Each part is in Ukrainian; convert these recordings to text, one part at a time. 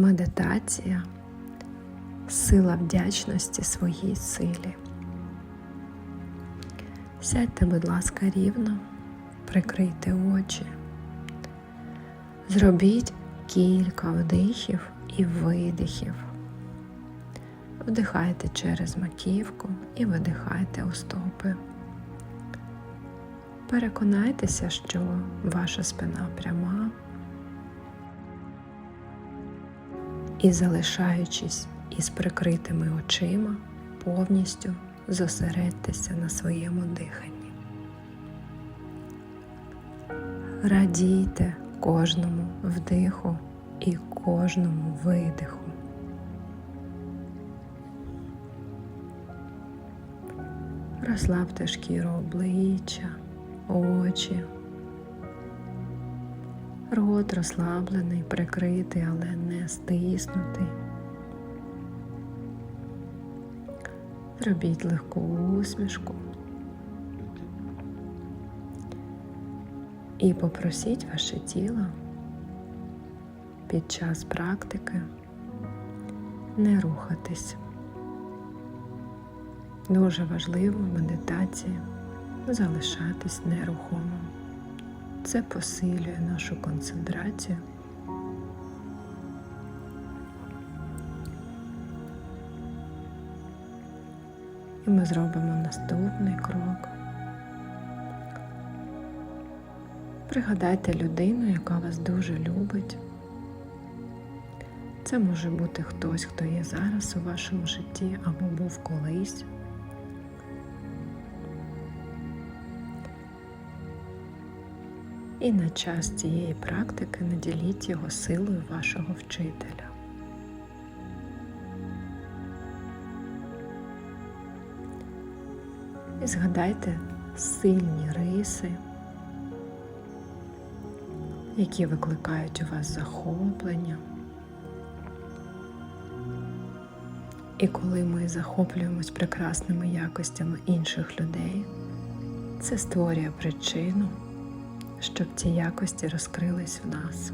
медитація, сила вдячності своїй силі. Сядьте, будь ласка, рівно, прикрийте очі. Зробіть кілька вдихів і видихів. Вдихайте через маківку і видихайте у стопи. Переконайтеся, що ваша спина пряма. І залишаючись із прикритими очима, повністю зосередьтеся на своєму диханні. Радійте кожному вдиху і кожному видиху. Розслабте шкіру обличчя, очі. Рот розслаблений, прикритий, але не стиснутий. Зробіть легку усмішку. І попросіть ваше тіло під час практики не рухатись. Дуже важливо в медитації залишатись нерухомим. Це посилює нашу концентрацію. І ми зробимо наступний крок. Пригадайте людину, яка вас дуже любить. Це може бути хтось, хто є зараз у вашому житті або був колись. І на час цієї практики наділіть його силою вашого вчителя. І згадайте сильні риси, які викликають у вас захоплення. І коли ми захоплюємось прекрасними якостями інших людей, це створює причину щоб ці якості розкрились в нас.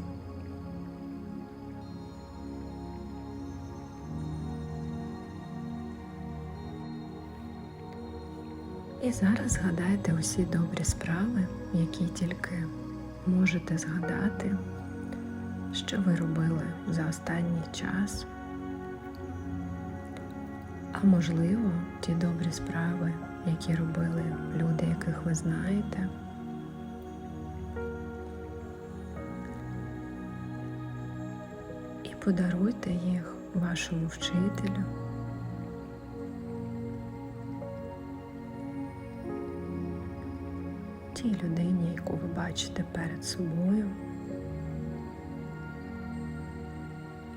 І зараз згадайте усі добрі справи, які тільки можете згадати, що ви робили за останній час. А можливо, ті добрі справи, які робили люди, яких ви знаєте. Подаруйте їх вашому вчителю. Тій людині, яку ви бачите перед собою,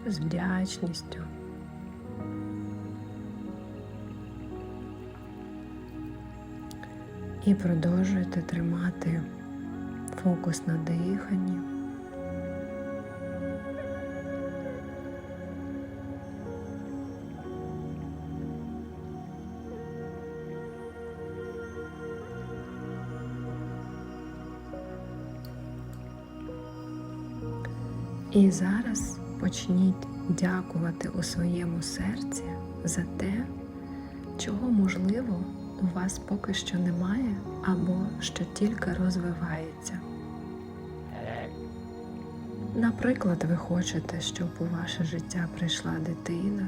з вдячністю. І продовжуйте тримати фокус на диханні. І зараз почніть дякувати у своєму серці за те, чого, можливо, у вас поки що немає, або що тільки розвивається. Наприклад, ви хочете, щоб у ваше життя прийшла дитина.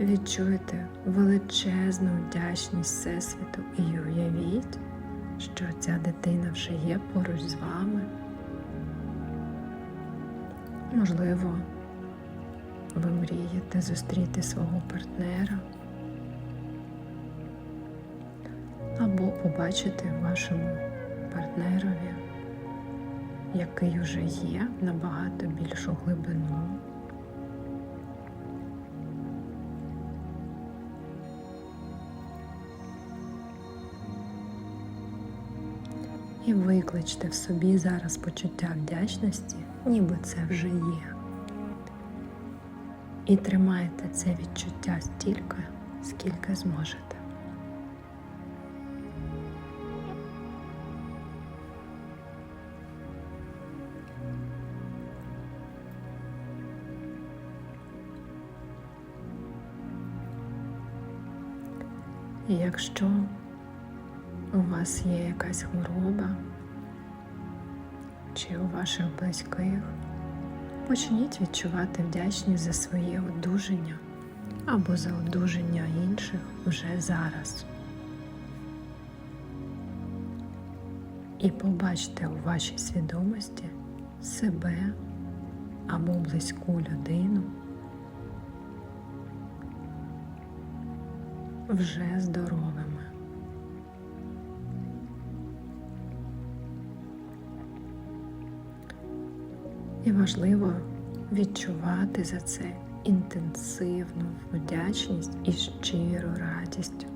Відчуйте величезну вдячність Всесвіту і уявіть, що ця дитина вже є поруч з вами. Можливо, ви мрієте зустріти свого партнера або побачити вашому партнерові, який уже є набагато більшу глибину. і викличте в собі зараз почуття вдячності, ніби це вже є. І тримайте це відчуття стільки, скільки зможете. Якщо у вас є якась хвороба чи у ваших близьких, почніть відчувати вдячність за своє одужання або за одужання інших вже зараз. І побачте у вашій свідомості себе або близьку людину вже здоровими. І важливо відчувати за це інтенсивну вдячність і щиру радість.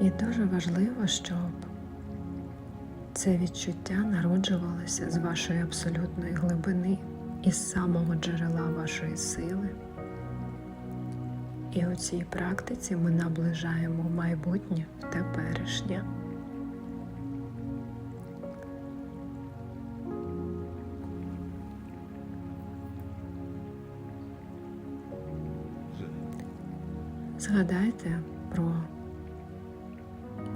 І дуже важливо, щоб це відчуття народжувалося з вашої абсолютної глибини, із самого джерела вашої сили. І у цій практиці ми наближаємо майбутнє теперішнє. Згадайте про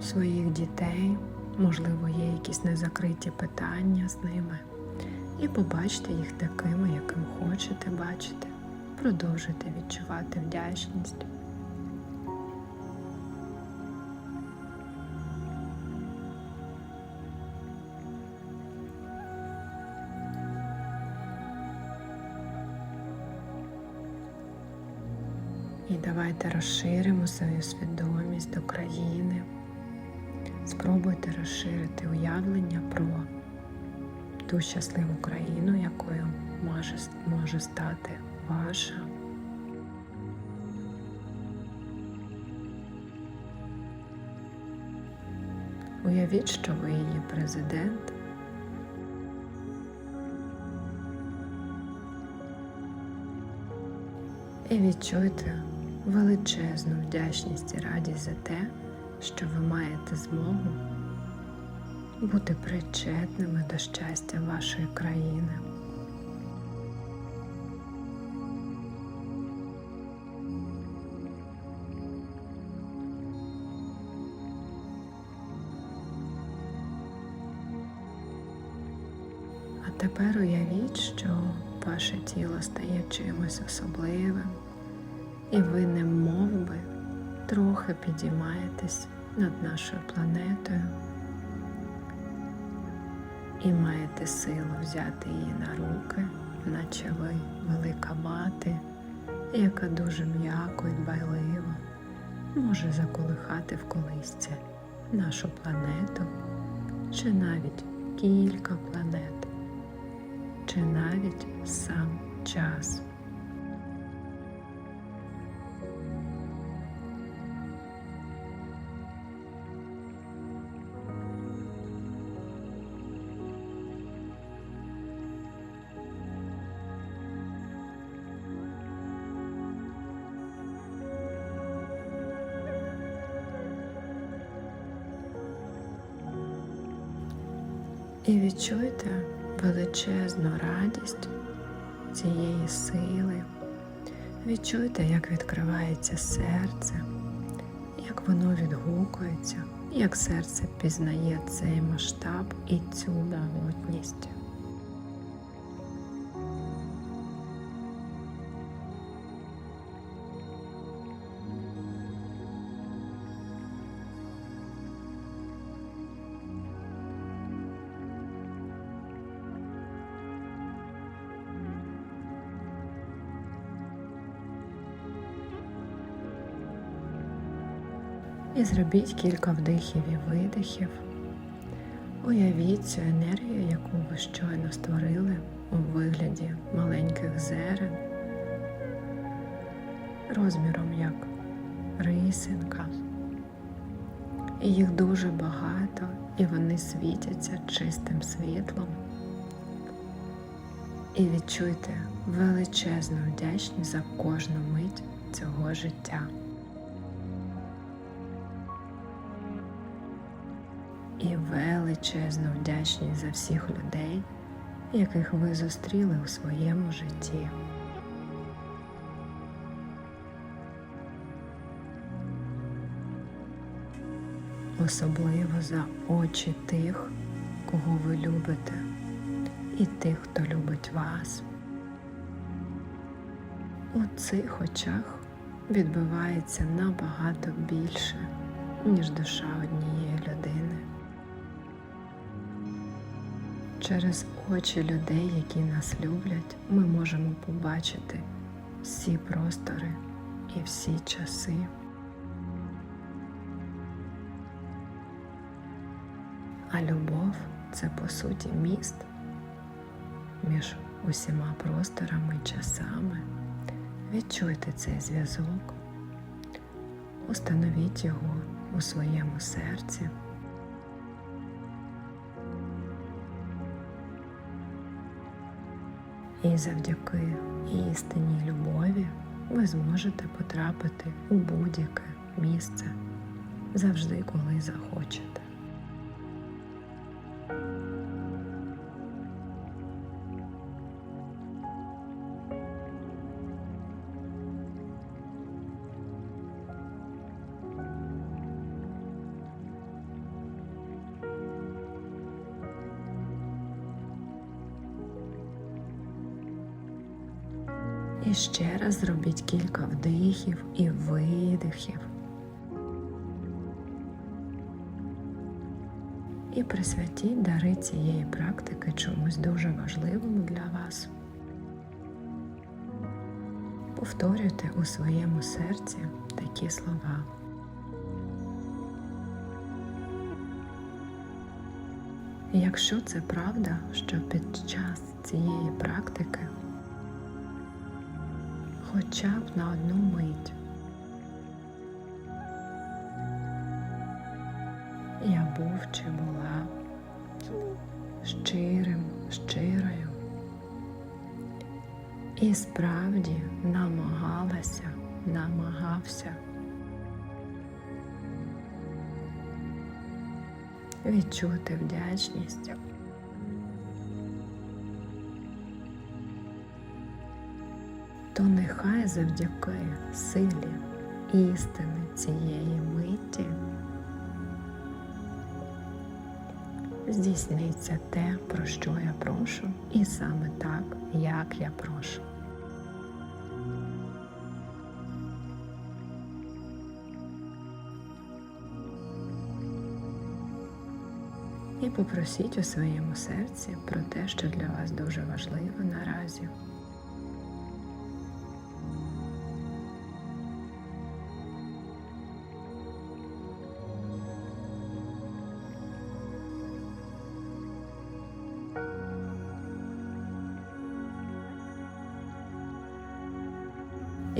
своїх дітей, можливо, є якісь незакриті питання з ними. І побачте їх такими, яким хочете бачити. Продовжуйте відчувати вдячність. І давайте розширимо свою свідомість до країни. Спробуйте розширити уявлення про ту щасливу країну, якою може, може стати ваша. Уявіть, що ви її президент. І відчуйте величезну вдячність і радість за те, що ви маєте змогу бути причетними до щастя вашої країни. А тепер уявіть, що ваше тіло стає чимось особливим, і ви не мов би трохи підіймаєтесь над нашою планетою і маєте силу взяти її на руки, наче ви велика мати, яка дуже м'яко і дбайливо може заколихати в колисці нашу планету, чи навіть кілька планет, чи навіть сам час. І відчуйте величезну радість цієї сили. Відчуйте, як відкривається серце, як воно відгукується, як серце пізнає цей масштаб і цю могутність. І зробіть кілька вдихів і видихів. Уявіть цю енергію, яку ви щойно створили у вигляді маленьких зерен, розміром як рисинка. І їх дуже багато, і вони світяться чистим світлом. І відчуйте величезну вдячність за кожну мить цього життя. І величезну вдячність за всіх людей, яких ви зустріли у своєму житті. Особливо за очі тих, кого ви любите, і тих, хто любить вас. У цих очах відбувається набагато більше, ніж душа однієї людини. Через очі людей, які нас люблять, ми можемо побачити всі простори і всі часи. А любов це по суті міст між усіма просторами і часами. Відчуйте цей зв'язок, установіть його у своєму серці. І завдяки істинній любові ви зможете потрапити у будь-яке місце завжди, коли захочете. І ще раз зробіть кілька вдихів і видихів. І присвятіть дари цієї практики чомусь дуже важливому для вас. Повторюйте у своєму серці такі слова. Якщо це правда, що під час цієї практики хоча б на одну мить. Я був чи була щирим, щирою і справді намагалася, намагався відчути вдячність. То нехай завдяки силі істини цієї миті здійсниться те, про що я прошу, і саме так, як я прошу. І попросіть у своєму серці про те, що для вас дуже важливо наразі.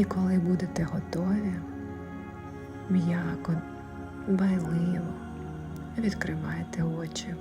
І коли будете готові, м'яко, байливо відкривайте очі.